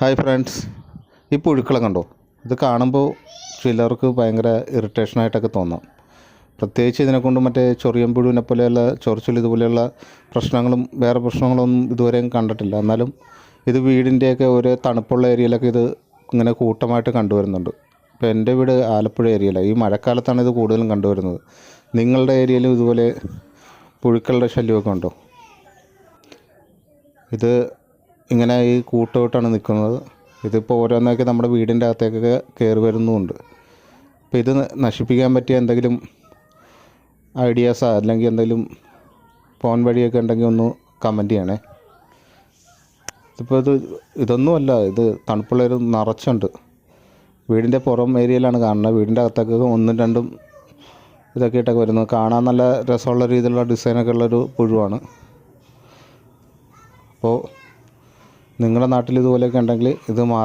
Hi friends ഈ പുഴുക്കളെ കണ്ടോ? ഇത് കാണുമ്പോൾ ചിലർക്ക് ഭയങ്കര ഇറിറ്റേഷനായിട്ടൊക്കെ തോന്നാം. പ്രത്യേകിച്ച് ഇതിനെക്കൊണ്ട് മറ്റേ ചൊറിയം പുഴുവിനെ പോലെയുള്ള ചൊറിച്ചിൽ ഇതുപോലെയുള്ള പ്രശ്നങ്ങളും വേറെ പ്രശ്നങ്ങളൊന്നും ഇതുവരെയും കണ്ടിട്ടില്ല. എന്നാലും ഇത് വീടിന്റെയൊക്കെ ഒരു തണുപ്പുള്ള ഏരിയയിലൊക്കെ ഇത് ഇങ്ങനെ കൂട്ടമായിട്ട് കണ്ടുവരുന്നുണ്ട്. ഇപ്പോൾ എന്റെ വീട് ആലപ്പുഴ ഏരിയയിലാണ് ഈ മഴക്കാലത്താണ് ഇത് കൂടുതലും കണ്ടുവരുന്നത്. നിങ്ങളുടെ ഏരിയയിലും ഇതുപോലെ പുഴുക്കളുടെ ശല്യമൊക്കെ ഉണ്ടോ? ഇത് ഇങ്ങനെ ഈ കൂട്ടമായിട്ടാണ് നിൽക്കുന്നത്. ഇതിപ്പോൾ ഓരോന്നൊക്കെ നമ്മുടെ വീടിന്റെ അകത്തേക്കൊക്കെ കയറി വരുന്നുമുണ്ട് അപ്പോൾ ഇത് നശിപ്പിക്കാൻ പറ്റിയ എന്തെങ്കിലും ഐഡിയാസോ അല്ലെങ്കിൽ എന്തെങ്കിലും ഫോൺ വഴിയൊക്കെ ഉണ്ടെങ്കിൽ ഒന്ന് കമന്റ് ചെയ്യണേ. ഇതിപ്പോൾ ഇത് ഇതൊന്നുമല്ല ഇത് തണുപ്പുള്ള ഒരു നിറച്ചുണ്ട്. വീടിന്റെ പുറം ഏരിയയിലാണ് കാണുന്നത്. വീടിന്റെ അകത്തൊക്കെ ഒന്നും രണ്ടും ഇതൊക്കെ ഇട്ടൊക്കെ വരുന്നത്. കാണാൻ നല്ല രസമുള്ള രീതിയിലുള്ള ഡിസൈനൊക്കെ ഉള്ളൊരു പുഴുവാണ്. അപ്പോൾ നിങ്ങളുടെ നാട്ടിൽ ഇതുപോലെയൊക്കെ ഉണ്ടെങ്കിൽ ഇത് മാറാൻ